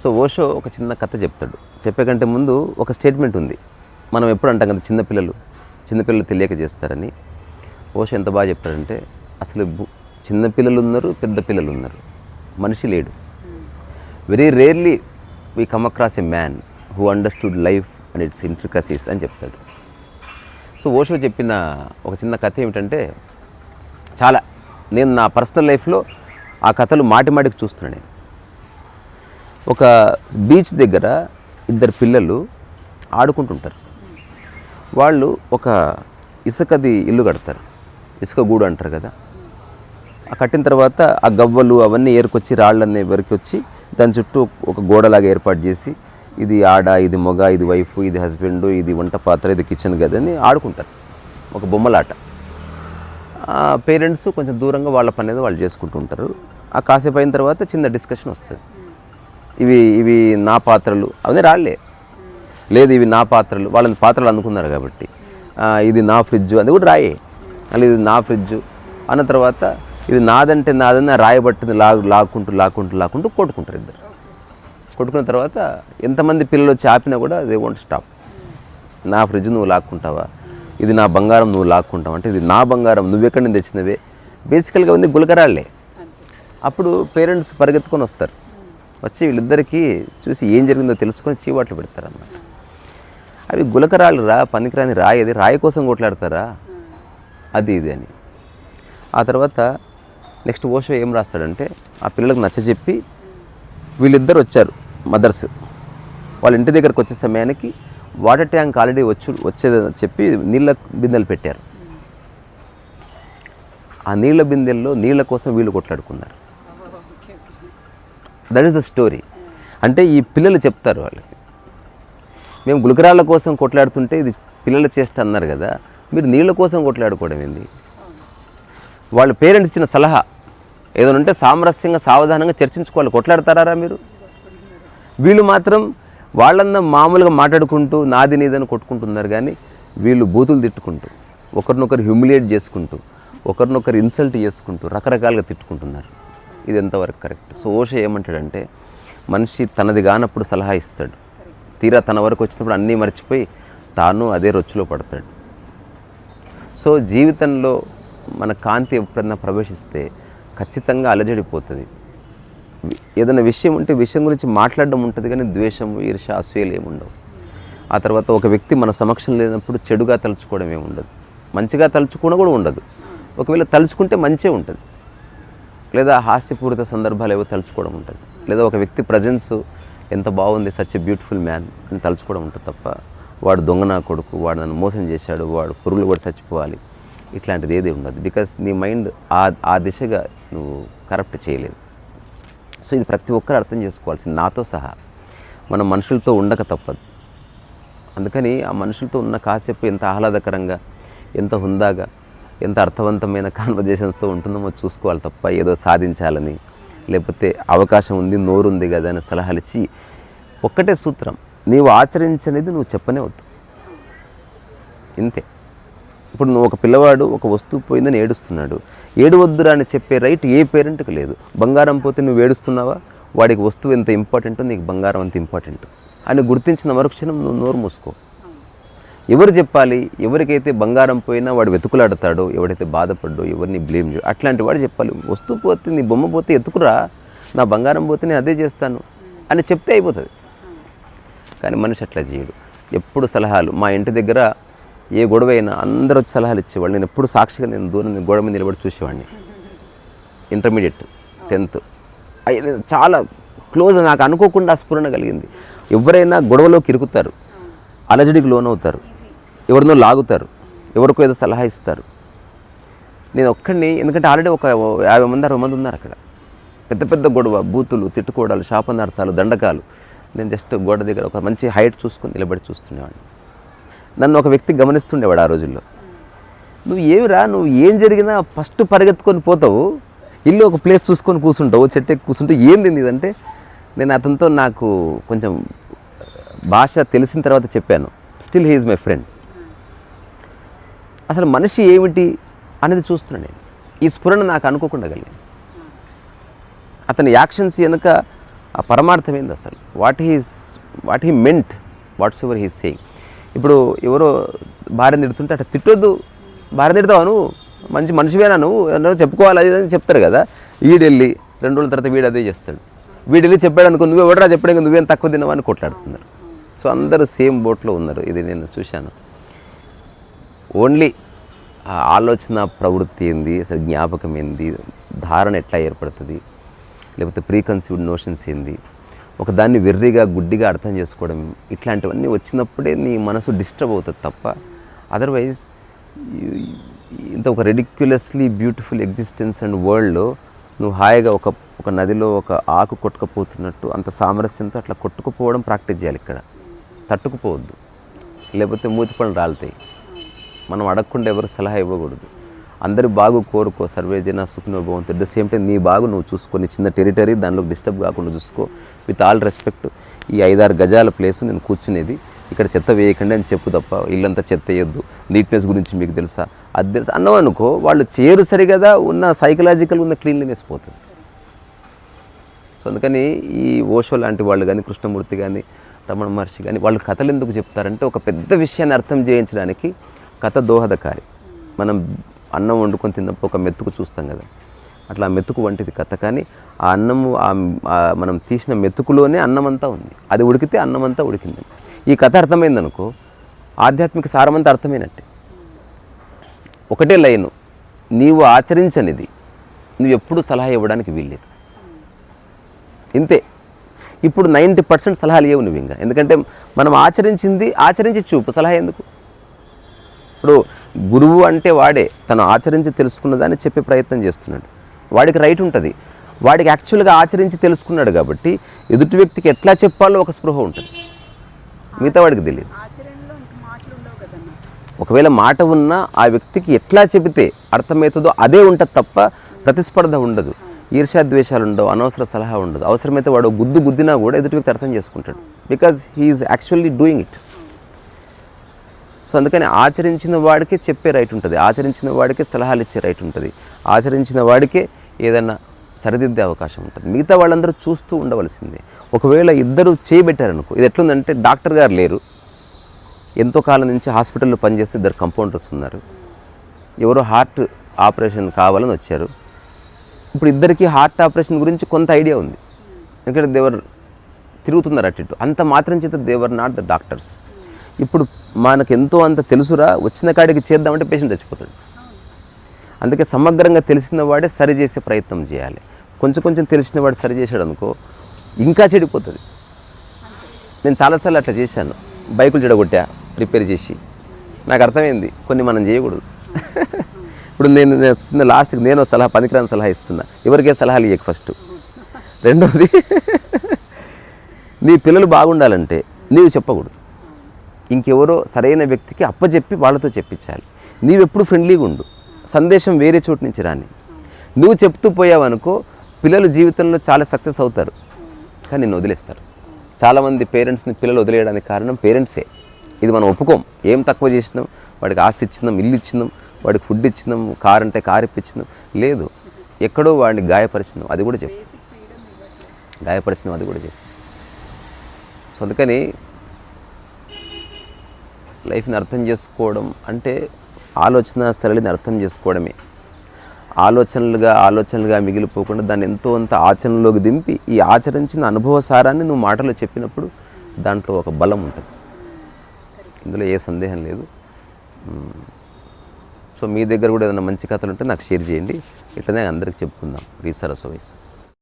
So Osho ఒక చిన్న కథ చెప్తాడు. చెప్పే కంటే ముందు ఒక స్టేట్మెంట్ ఉంది. మనం ఎప్పుడు అంటాం కదా చిన్నపిల్లలు చిన్నపిల్లలు తెలియక చేస్తారని. ఓషో ఎంత బాగా చెప్తాడంటే అసలు చిన్నపిల్లలు ఉన్నారు పెద్ద పిల్లలు ఉన్నారు మనిషి లేడు. Very rarely we come across a man who understood life and its intricacies అని చెప్తాడు. సో ఓషో చెప్పిన ఒక చిన్న కథ ఏమిటంటే చాలా నేను నా పర్సనల్ లైఫ్లో ఆ కథలు మాటి మాటికి చూస్తున్నాను నేను. ఒక బీచ్ దగ్గర ఇద్దరు పిల్లలు ఆడుకుంటుంటారు. వాళ్ళు ఒక ఇసుకది ఇల్లు కడతారు. ఇసుక గూడు అంటారు కదా. ఆ కట్టిన తర్వాత ఆ గవ్వలు అవన్నీ ఏరుకొచ్చి రాళ్ళన్నీ వచ్చి దాని చుట్టూ ఒక గోడలాగా ఏర్పాటు చేసి ఇది ఆడ ఇది మొగ ఇది వైఫ్ ఇది హస్బెండ్ ఇది వంట పాత్ర ఇది కిచెన్ గది అని ఆడుకుంటారు. ఒక బొమ్మలాట. పేరెంట్స్ కొంచెం దూరంగా వాళ్ళ పని అనేది వాళ్ళు చేసుకుంటూ ఉంటారు ఆ కాసేపు అయిన తర్వాత చిన్న డిస్కషన్ వస్తుంది. ఇవి ఇవి నా పాత్రలు. అవన్నీ రాలే లేదు ఇవి నా పాత్రలు. వాళ్ళని పాత్రలు అందుకున్నారు కాబట్టి. ఇది నా ఫ్రిడ్జ్ అది కూడా రాయే. మళ్ళీ ఇది నా ఫ్రిడ్జ్ అన్న తర్వాత ఇది నాదంటే నాదని రాయబట్టింది లాగు లాక్కుంటూ లాక్కుంటూ లాక్కుంటూ కొట్టుకుంటారు ఇద్దరు. కొట్టుకున్న తర్వాత ఎంతమంది పిల్లలు చాపినా కూడా అదే వోంట్ స్టాప్. నా ఫ్రిడ్జ్ నువ్వు లాక్కుంటావా? ఇది నా బంగారం నువ్వు లాక్కుంటావా? అంటే ఇది నా బంగారం. నువ్వెక్కడి నుంచి తెచ్చినవే? బేసికల్గా ఉంది గులకరాళ్ళే అప్పుడు పేరెంట్స్ పరిగెత్తుకొని వస్తారు. వచ్చి వీళ్ళిద్దరికీ చూసి ఏం జరిగిందో తెలుసుకొని చీవాట్లు పెడతారు అవి గులకరాళ్ళు రా పనికిరాని రాయి అది రాయి కోసం కొట్లాడతారా? అది ఇది అని. ఆ తర్వాత నెక్స్ట్ ఓషో ఏం రాస్తాడంటే ఆ పిల్లలకు నచ్చజెప్పి వీళ్ళిద్దరు వచ్చారు మదర్స్. వాళ్ళ ఇంటి దగ్గరకు వచ్చే సమయానికి వాటర్ ట్యాంక్ ఆల్రెడీ వచ్చి వచ్చేదని చెప్పి నీళ్ళ బిందెలు పెట్టారు. ఆ నీళ్ళ బిందెల్లో నీళ్ళ కోసం వీళ్ళు కొట్లాడుకున్నారు. దట్ ఈస్ ద స్టోరీ అంటే ఈ పిల్లలు చెప్తారు వాళ్ళకి మేము గులకరాళ్ళ కోసం కొట్లాడుతుంటే ఇది పిల్లల చేష్ట అన్నారు కదా మీరు నీళ్ళ కోసం కొట్లాడుకోవడం ఏంది? వాళ్ళ పేరెంట్స్ ఇచ్చిన సలహా ఏదైనా ఉంటే సామరస్యంగా సావధానంగా చర్చించుకోవాలి. కొట్లాడతారా మీరు? వీళ్ళు మాత్రం వాళ్ళందరూ మామూలుగా మాట్లాడుకుంటూ నాది నీదని కొట్టుకుంటున్నారు కానీ వీళ్ళు బూతులు తిట్టుకుంటూ ఒకరినొకరు హ్యూమిలియేట్ చేసుకుంటూ ఒకరినొకరు ఇన్సల్ట్ చేసుకుంటూ రకరకాలుగా తిట్టుకుంటున్నారు. ఇది ఎంతవరకు కరెక్ట్? సో ఏమంటాడంటే మనిషి తనది కానప్పుడు సలహా ఇస్తాడు. తీరా తన వరకు వచ్చినప్పుడు అన్నీ మర్చిపోయి తాను అదే రొచ్చులో పడతాడు. సో జీవితంలో మన కాంతి ఎప్పుడన్నా ప్రవేశిస్తే ఖచ్చితంగా అలజడిపోతుంది. ఏదైనా విషయం ఉంటే విషయం గురించి మాట్లాడడం ఉంటుంది కానీ ద్వేషం ఈర్ష అసూయలు ఏమి ఉండవు. ఆ తర్వాత ఒక వ్యక్తి మన సమక్షం లేనప్పుడు చెడుగా తలుచుకోవడం ఏముండదు ఉండదు. మంచిగా తలుచుకోవడం కూడా ఉండదు. ఒకవేళ తలుచుకుంటే మంచే ఉంటుంది. లేదా హాస్యపూరిత సందర్భాలు ఏవో తలుచుకోవడం ఉంటుంది. లేదా ఒక వ్యక్తి ప్రజెన్స్ ఎంత బాగుంది సచ్ ఎ బ్యూటిఫుల్ మ్యాన్ అని తలుచుకోవడం ఉంటుంది తప్ప వాడు దొంగ నా కొడుకు వాడు నన్ను మోసం చేశాడు వాడు పురుగులు కూడా చచ్చిపోవాలి ఇట్లాంటిది ఏది ఉండదు. బికాస్ నీ మైండ్ ఆ ఆ దిశగా నువ్వు కరప్ట్ చేయలేదు. సో ఇది ప్రతి ఒక్కరు అర్థం చేసుకోవాల్సింది. నాతో సహా మనం మనుషులతో ఉండక తప్పదు. అందుకని ఆ మనుషులతో ఉన్న కాసేపు ఎంత ఆహ్లాదకరంగా ఎంత హుందాగా ఎంత అర్థవంతమైన కాన్వర్జేషన్స్తో ఉంటుందో చూసుకోవాలి తప్ప ఏదో సాధించాలని. లేకపోతే అవకాశం ఉంది నోరుంది కదా అని సలహాలు ఇచ్చి ఒక్కటే సూత్రం నీవు ఆచరించనేది నువ్వు చెప్పనే వద్దు ఇంతే. ఇప్పుడు నువ్వు ఒక పిల్లవాడు ఒక వస్తువు పోయిందని ఏడుస్తున్నాడు. ఏడవద్దురా అని చెప్పే రైట్ ఏ పేరెంట్కి లేదు. బంగారం పోతే నువ్వు ఏడుస్తున్నావా? వాడికి వస్తువు ఎంత ఇంపార్టెంటో నీకు బంగారం అంత ఇంపార్టెంట్ అని గుర్తించిన మరుక్షణం నువ్వు నోరు మూసుకో. ఎవరు చెప్పాలి? ఎవరికైతే బంగారం పోయినా వాడు వెతుకులాడతాడో ఎవడైతే బాధపడ్డో ఎవరిని బ్లేమ్ చేయడు అట్లాంటి వాడు చెప్పాలి. వస్తువు పోతే నీ బొమ్మ పోతే ఎత్తుకురా నా బంగారం పోతే నేను అదే చేస్తాను అని చెప్తే అయిపోతుంది. కానీ మనిషి అట్లా చేయడు. ఎప్పుడు సలహాలు మా ఇంటి దగ్గర ఏ గొడవ అయినా అందరూ వచ్చి సలహాలు ఇచ్చేవాళ్ళు. నేను ఎప్పుడు సాక్షిగా నేను దూరం గొడవ గోడ మీద నిలబడి చూసేవాడిని. ఇంటర్మీడియట్ టెన్త్ అయ్యి చాలా క్లోజ్ నాకు అనుకోకుండా స్ఫురణ కలిగింది. ఎవరైనా గొడవలోకి ఇరుకుతారు. అలజడికి లోనవుతారు. ఎవరినో లాగుతారు ఎవరికో ఏదో సలహా ఇస్తారు. నేను ఒక్కడిని ఎందుకంటే ఆల్రెడీ ఒక యాభై మంది అరవై మంది ఉన్నారు అక్కడ. పెద్ద పెద్ద గొడవ బూతులు తిట్టుకోవడాలు శాపనార్థాలు దండకాలు. నేను జస్ట్ గోడ దగ్గర ఒక మంచి హైట్ చూసుకొని నిలబడి చూస్తుండేవాడిని. నన్ను ఒక వ్యక్తి గమనిస్తుండేవాడు ఆ రోజుల్లో. నువ్వు ఏమిరా నువ్వు ఏం జరిగినా ఫస్ట్ పరిగెత్తుకొని పోతావు ఇల్లు ఒక ప్లేస్ చూసుకొని కూర్చుంటావు చెట్టు కూర్చుంటే ఏంది ఇదంటే నేను అతనితో నాకు కొంచెం భాష తెలిసిన తర్వాత చెప్పాను. Still he is my friend. అసలు మనిషి ఏమిటి అనేది చూస్తున్నాను నేను. ఈ స్ఫురణ నాకు అనుకోకుండా కలిగింది. అతని యాక్షన్స్ వెనుక ఆ అసలు. What he's what he meant whatsoever he saying ఇప్పుడు ఎవరో భార్య తిడుతుంటే అట్లా తిట్టొద్దు. భార్య తిడతావా నువ్వు? మంచి మనిషివేనా నువ్వు? చెప్పుకోవాలి? అది అని చెప్తారు కదా. వీడెళ్ళి రెండు రోజుల తర్వాత వీడు అదే చేస్తాడు. వీడెళ్ళి చెప్పాడు అనుకో నువ్వు ఎవడరా చెప్పాడు నువ్వేం తక్కువ తినవని అని కొట్లాడుతున్నారు. సో అందరూ సేమ్ బోట్లో ఉన్నారు. ఇది నేను చూశాను. ఓన్లీ ఆ ఆలోచన ప్రవృత్తి ఏంది? అసలు జ్ఞాపకం ఏంది? ధారణ ఎట్లా ఏర్పడుతుంది? లేకపోతే ప్రీ కన్సీవ్డ్ నోషన్స్ ఏంది? ఒక దాన్ని వెర్రిగా గుడ్డిగా అర్థం చేసుకోవడం ఇట్లాంటివన్నీ వచ్చినప్పుడే నీ మనసు డిస్టర్బ్ అవుతుంది తప్ప అదర్వైజ్ ఇంత ఒక రెడిక్యులస్లీ బ్యూటిఫుల్ ఎగ్జిస్టెన్స్ అండ్ వరల్డ్లో నువ్వు హాయిగా ఒక ఒక నదిలో ఒక ఆకు కొట్టుకుపోతున్నట్టు అంత సామరస్యంతో అట్లా కొట్టుకుపోవడం ప్రాక్టీస్ చేయాలి ఇక్కడ. తట్టుకుపోవద్దు. లేకపోతే మూతి పనులు రాలుతాయి. మనం అడగకుండా ఎవరు సలహా ఇవ్వకూడదు. అందరి బాగు కోరుకో సర్వే జన సుఖినో భవంతు. అట్ ద సేమ్ టైం నీ బాగు నువ్వు చూసుకొని చిన్న టెరిటరీ దానిలో డిస్టర్బ్ కాకుండా చూసుకో. విత్ ఆల్ రెస్పెక్ట్ ఈ ఐదారు గజాల ప్లేస్ నేను కూర్చునేది ఇక్కడ చెత్త వేయకండి అని చెప్పు తప్ప ఇల్లంతా చెత్త వేయద్దు. నీట్నెస్ గురించి మీకు తెలుసా? అది తెలుసా? అన్నావు అనుకో వాళ్ళు చేరు సరిగదా ఉన్న సైకలాజికల్ ఉన్న క్లీన్లీనెస్ పోతుంది. సో అందుకని ఈ ఓషో లాంటి వాళ్ళు కానీ కృష్ణమూర్తి కానీ రమణ మహర్షి కానీ వాళ్ళు కథలు ఎందుకు చెప్తారంటే ఒక పెద్ద విషయాన్ని అర్థం చేయించడానికి కథ దోహదకారి. మనం అన్నం వండుకొని తిన్నప్పుడు ఒక మెతుకు చూస్తాం కదా. అట్లా ఆ మెతుకు వంటిది కథ. కానీ ఆ అన్నము మనం తీసిన మెతుకులోనే అన్నం అంతా ఉంది. అది ఉడికితే అన్నం అంతా ఉడికింది. ఈ కథ అర్థమైందనుకో ఆధ్యాత్మిక సారమంతా అర్థమైనట్టే. ఒకటే లైను. నీవు ఆచరించనిది. నువ్వు ఎప్పుడు సలహా ఇవ్వడానికి వీల్లేదు. ఇంతే. ఇప్పుడు నైంటీ పర్సెంట్ సలహాలు ఇవ్వవు నువ్వు ఇంకా. ఎందుకంటే మనం ఆచరించింది ఆచరించి చూపు. సలహా ఎందుకు? ఇప్పుడు గురువు అంటే వాడే తను ఆచరించి తెలుసుకున్న దాన్ని చెప్పే ప్రయత్నం చేస్తున్నాడు. వాడికి రైట్ ఉంటుంది. వాడికి యాక్చువల్గా ఆచరించి తెలుసుకున్నాడు కాబట్టి ఎదుటి వ్యక్తికి ఎట్లా చెప్పాలో ఒక స్పృహ ఉంటుంది. మిగతా వాడికి తెలియదు ఒకవేళ మాట ఉన్నా ఆ వ్యక్తికి ఎట్లా చెబితే అర్థమవుతుందో అదే ఉంటుంది తప్ప ప్రతిస్పర్ధ ఉండదు. ఈర్ష్యాద్వేషాలు ఉండవు అనవసర సలహా ఉండదు. అవసరమైతే వాడు గుద్దు గుద్దినా కూడా ఎదుటి వ్యక్తి అర్థం చేసుకుంటాడు. Because he is actually doing it so అందుకని ఆచరించిన వాడికే చెప్పే రైట్ ఉంటుంది. ఆచరించిన వాడికే సలహాలు ఇచ్చే రైట్ ఉంటుంది. ఆచరించిన వాడికే ఏదైనా సరిదిద్దే అవకాశం ఉంటుంది. మిగతా వాళ్ళందరూ చూస్తూ ఉండవలసిందే. ఒకవేళ ఇద్దరు చేయబెట్టారనుకో ఇది ఎట్లుందంటే డాక్టర్ గారు లేరు. ఎంతో కాలం నుంచి హాస్పిటల్లో పనిచేస్తూ ఇద్దరు కంపౌండర్స్ ఉన్నారు ఎవరో హార్ట్ ఆపరేషన్ కావాలని వచ్చారు. ఇప్పుడు ఇద్దరికి హార్ట్ ఆపరేషన్ గురించి కొంత ఐడియా ఉంది. ఎందుకంటే దేవర్ తిరుగుతున్నారు అటు అంత మాత్రం చేత దేవర్ నాట్ ద డాక్టర్స్. ఇప్పుడు మనకు ఎంతో అంత తెలుసురా వచ్చిన కాడికి చేద్దామంటే పేషెంట్ చచ్చిపోతాడు. అందుకే సమగ్రంగా తెలిసిన వాడే సరి చేసే ప్రయత్నం చేయాలి. కొంచెం కొంచెం తెలిసిన వాడు సరి చేశాడు అనుకో ఇంకా చెడిపోతుంది. నేను చాలాసార్లు అట్లా చేశాను. బైకులు చెడగొట్టా రిపేర్ చేసి. నాకు అర్థమైంది కొన్ని మనం చేయకూడదు. ఇప్పుడు నేను చిన్న లాస్ట్కి నేను సలహా పనికిరాని సలహా ఇస్తున్నా. ఎవరికే సలహాలు ఇవ్వక ఫస్ట్. రెండవది నీ పిల్లలు బాగుండాలంటే నీవు చెప్పకూడదు. ఇంకెవరో సరైన వ్యక్తికి అప్పచెప్పి వాళ్ళతో చెప్పించాలి. నీవెప్పుడు ఫ్రెండ్లీగా ఉండు. సందేశం వేరే చోటు నుంచి రాని. నువ్వు చెప్తూ పోయావనుకో పిల్లలు జీవితంలో చాలా సక్సెస్ అవుతారు. కానీ నిన్ను వదిలేస్తారు. చాలామంది పేరెంట్స్ని పిల్లలు వదిలేయడానికి కారణం పేరెంట్సే ఇది మనం ఒప్పుకోం. ఏం తక్కువ చేసినాం? వాడికి ఆస్తి ఇచ్చినాం ఇల్లు ఇచ్చినాం వాడికి ఫుడ్ ఇచ్చినాం కార్ అంటే కార్ ఇప్పించినాం. లేదు. ఎక్కడో వాడిని గాయపరిచినాం. అది కూడా చెప్పు. గాయపరిచినాం అది కూడా చెప్పు. సో అందుకని లైఫ్ని అర్థం చేసుకోవడం అంటే ఆలోచన సరళిని అర్థం చేసుకోవడమే. ఆలోచనలుగా ఆలోచనలుగా మిగిలిపోకుండా దాన్ని ఎంతో అంత ఆచరణలోకి దింపి ఈ ఆచరించిన అనుభవ సారాన్ని నువ్వు మాటలో చెప్పినప్పుడు దాంట్లో ఒక బలం ఉంటుంది. ఇందులో ఏ సందేహం లేదు. సో మీ దగ్గర కూడా ఏదైనా మంచి కథలు ఉంటే నాకు షేర్ చేయండి. ఇట్లనే అందరికి చెప్పుకుందాం. రీసరస్ వయసు